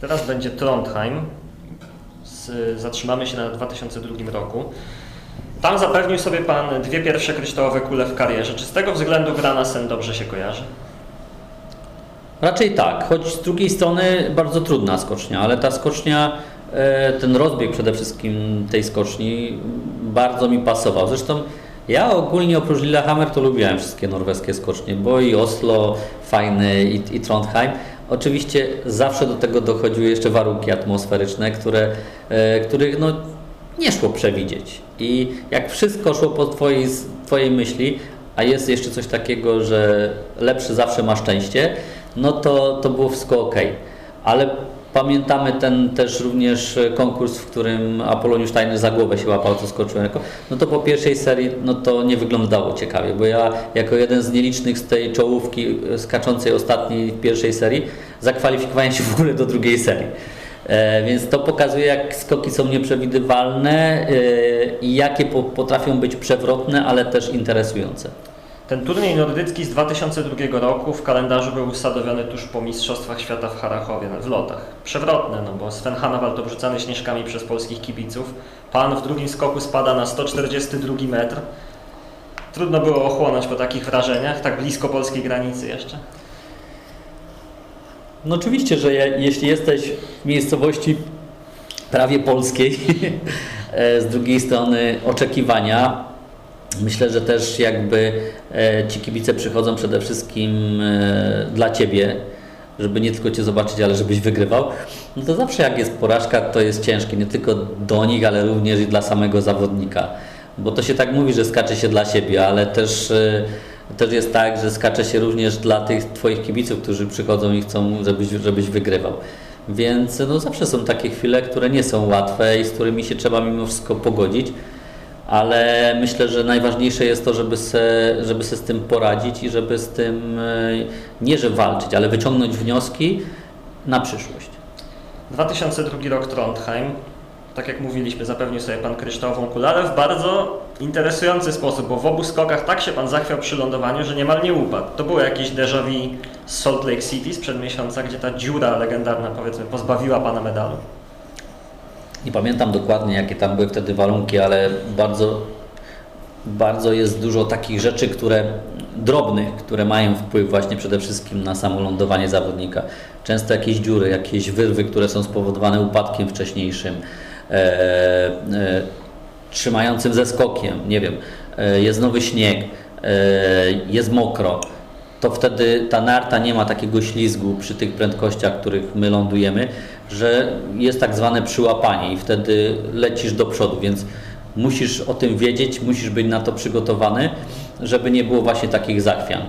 Teraz będzie Trondheim. Zatrzymamy się na 2002 roku. Tam zapewnił sobie Pan dwie pierwsze kryształowe kule w karierze. Czy z tego względu gra na sen dobrze się kojarzy? Raczej tak, choć z drugiej strony bardzo trudna skocznia, ale ta skocznia, e, ten rozbieg przede wszystkim tej skoczni bardzo mi pasował. Zresztą ja ogólnie oprócz Lillehammer to lubiłem wszystkie norweskie skocznie, bo i Oslo fajny i, i Trondheim. Oczywiście zawsze do tego dochodziły jeszcze warunki atmosferyczne, które, e, których no, nie szło przewidzieć. I jak wszystko szło po twojej, twojej myśli, a jest jeszcze coś takiego, że lepszy zawsze ma szczęście, no to, to było wszystko ok. Ale pamiętamy ten też również konkurs, w którym Apoloniusz Tajny za głowę się łapał, co skoczył ręką. No to po pierwszej serii no to nie wyglądało ciekawie, bo ja jako jeden z nielicznych z tej czołówki skaczącej ostatniej w pierwszej serii zakwalifikowałem się w ogóle do drugiej serii. E, więc to pokazuje, jak skoki są nieprzewidywalne e, i jakie po, potrafią być przewrotne, ale też interesujące. Ten turniej nordycki z 2002 roku w kalendarzu był usadowiony tuż po Mistrzostwach Świata w Harachowie, w lotach. Przewrotne, no bo Sven Hannawald obrzucany śnieżkami przez polskich kibiców. Pan w drugim skoku spada na 142 metr. Trudno było ochłonąć po takich wrażeniach, tak blisko polskiej granicy jeszcze. No oczywiście, że je, jeśli jesteś w miejscowości prawie polskiej, e, z drugiej strony oczekiwania, myślę, że też jakby e, ci kibice przychodzą przede wszystkim e, dla Ciebie, żeby nie tylko Cię zobaczyć, ale żebyś wygrywał, no to zawsze jak jest porażka, to jest ciężkie, nie tylko do nich, ale również i dla samego zawodnika. Bo to się tak mówi, że skacze się dla siebie, ale też też jest tak, że skacze się również dla tych Twoich kibiców, którzy przychodzą i chcą, żebyś, żebyś wygrywał. Więc no, zawsze są takie chwile, które nie są łatwe i z którymi się trzeba mimo wszystko pogodzić, ale myślę, że najważniejsze jest to, żeby se, żeby z tym poradzić i żeby z tym e, nie że walczyć, ale wyciągnąć wnioski na przyszłość. 2002 rok Trondheim tak jak mówiliśmy, zapewnił sobie Pan kryształową kulę, ale w bardzo interesujący sposób, bo w obu skokach tak się Pan zachwiał przy lądowaniu, że niemal nie upadł. To było jakieś déjà vu z Salt Lake City sprzed miesiąca, gdzie ta dziura legendarna, powiedzmy, pozbawiła Pana medalu. Nie pamiętam dokładnie, jakie tam były wtedy warunki, ale bardzo, bardzo jest dużo takich rzeczy, które drobnych, które mają wpływ właśnie przede wszystkim na samo lądowanie zawodnika. Często jakieś dziury, jakieś wyrwy, które są spowodowane upadkiem wcześniejszym E, e, trzymającym ze skokiem, nie wiem, e, jest nowy śnieg, jest mokro, to wtedy ta narta nie ma takiego ślizgu przy tych prędkościach, których my lądujemy, że jest tak zwane przyłapanie i wtedy lecisz do przodu, więc musisz o tym wiedzieć, musisz być na to przygotowany, żeby nie było właśnie takich zachwian.